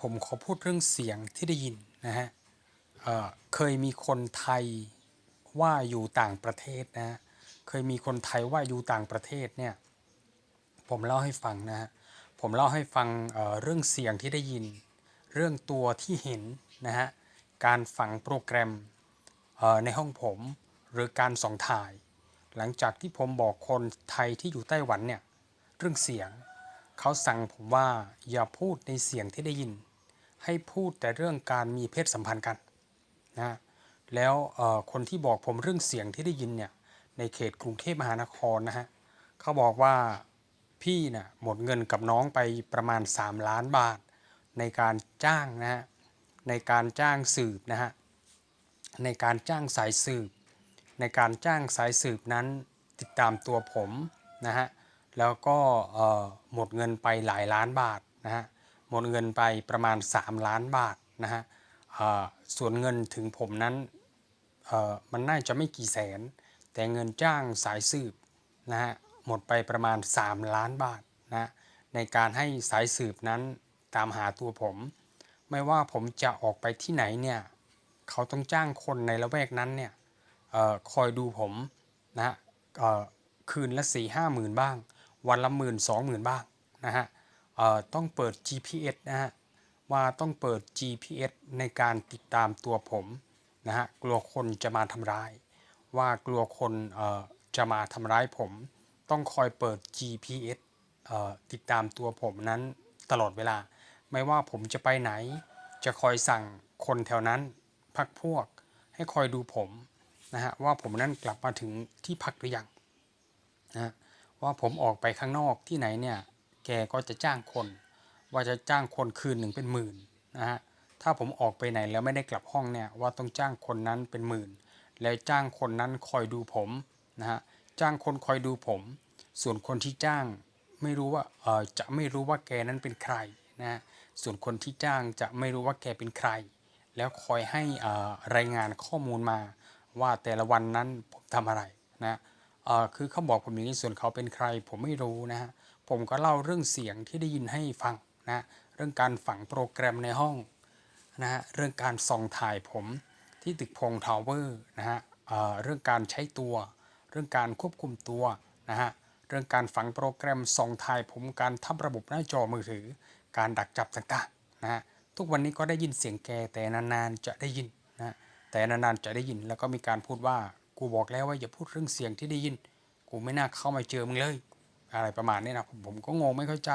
ผมขอพูดเรื่องเสียงที่ได้ยินนะฮะเเคยมีคนไทยว่าอยู่ต่างประเทศนะ เคยมีคนไทยว่าอยู่ต่างประเทศเนี่ย ผมเล่าให้ฟังนะฮะ ผมเล่าให้ฟังเเรื่องเสียงที่ได้ยิน เรื่องตัวที่เห็นนะฮะ การฝังโปรแกรมในห้องผมหรือการส่องถ่าย หลังจากที่ผมบอกคนไทยที่อยู่ไต้หวันเนี่ยเรื่องเสียง เขาสั่งผมว่าอย่าพูดในเสียงที่ได้ยิน ให้พูดแต่เรื่องการมีเพศสัมพันธ์กันนะแล้วคนที่บอกผมเรื่องเสียงที่ได้ยินเนี่ยในเขตกรุงเทพมหานครนะฮะเขาบอกว่าพี่น่ะหมดเงินกับน้องไปประมาณ 3 ล้านบาท ในการจ้างนะฮะในการจ้างสืบนะฮะในการจ้างสายสืบ ในการจ้างสายสืบนั้นติดตามตัวผมนะฮะ แล้วก็หมดเงินไปหลายล้านบาทนะฮะหมดเงินไปประมาณ 3 ล้านบาทนะฮะส่วนเงินถึงผมนั้นมันน่าจะไม่กี่แสน แต่เงินจ้างสายสืบนะฮะหมดไปประมาณ 3 ล้านบาทนะในการให้สายสืบนั้นตามหาตัวผม ไม่ว่าผมจะออกไปที่ไหนเนี่ยเขาต้องจ้างคนในละแวกนั้นเนี่ยออคอยดูผมนะฮะคืนละสี่ห้าหมื่นบ้าง วันละหมื่นสองหมื่นบ้างนะฮะต้องเปิด GPS นะฮะว่าต้องเปิด GPS ในการติดตามตัวผมนะฮะกลัวคนจะมาทำร้าย ว่ากลัวคนจะมาทำร้ายผม ต้องคอยเปิด GPS ติดตามตัวผมนั้นตลอดเวลา ไม่ว่าผมจะไปไหน จะคอยสั่งคนแถวนั้นพักพวกให้คอยดูผมนะฮะว่าผมนั้นกลับมาถึงที่พักหรือยังนะฮะ ว่าผมออกไปข้างนอกที่ไหนเนี่ย แกก็จะจ้างคน ว่าจะจ้างคนคืนหนึ่งเป็นหมื่นนะฮะ ถ้าผมออกไปไหนแล้วไม่ได้กลับห้องเนี่ย ว่าต้องจ้างคนนั้นเป็นหมื่น แล้วจ้างคนนั้นคอยดูผมนะฮะ จ้างคนคอยดูผม ส่วนคนที่จ้างไม่รู้ว่า เออจะไม่รู้ว่าแกนั้นเป็นใครนะฮะส่วนคนที่จ้างจะไม่รู้ว่าแกเป็นใคร แล้วคอยให้เอ่อรายงานข้อมูลมาว่าแต่ละวันนั้นผมทำอะไรนะ คือเขาบอกผมอย่างนี้ส่วนเขาเป็นใคร ผมไม่รู้นะฮะผมก็เล่าเรื่องเสียงที่ได้ยินให้ฟังนะเรื่องการฝังโปรแกรมในห้องนะฮะเรื่องการส่องถ่ายผมที่ตึกพงทาวเวอร์นะฮะเเรื่องการใช้ตัว เรื่องการควบคุมตัวนะฮะเรื่องการฝังโปรแกรมส่องถ่ายผมการทับระบบหน้าจอมือถือ การดักจับต่างๆนะฮะทุกวันนี้ก็ได้ยินเสียงแกแต่นานๆจะได้ยินนะแต่นานๆจะได้ยินแล้วก็มีการพูดว่า กูบอกแล้วว่าอย่าพูดเรื่องเสียงที่ได้ยิน กูไม่น่าเข้ามาเจอมึงเลย อะไรประมาณนี้นะผมก็งงไม่เข้าใจ